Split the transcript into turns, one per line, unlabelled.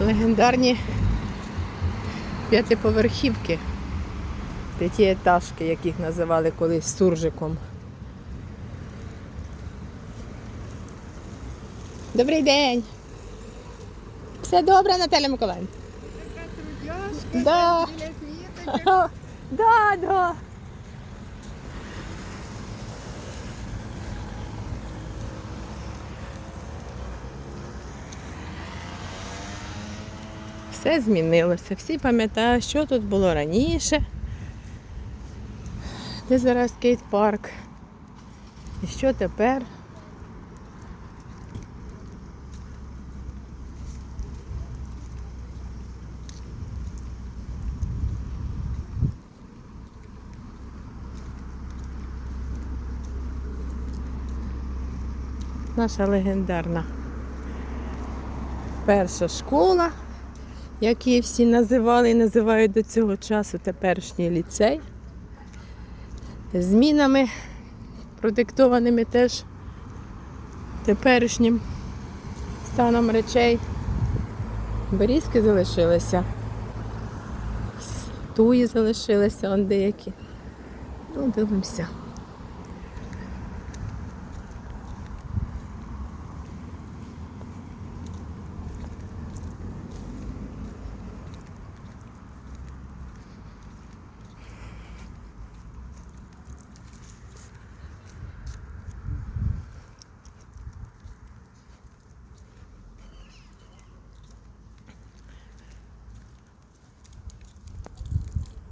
легендарні п'ятиповерхівки, п'ятиетажки, як їх називали колись суржиком. Добрий день! Все добре, Наталя Миколаївна? Да. Да, да. Все змінилося. Всі пам'ятають, що тут було раніше. Де зараз скейт-парк. І що тепер? Наша легендарна перша школа, як її всі називали і називають до цього часу теперішній ліцей. Змінами, продиктованими теж теперішнім станом речей. Берізки залишилися. Туї залишилися, он деякі. Ну, дивимося.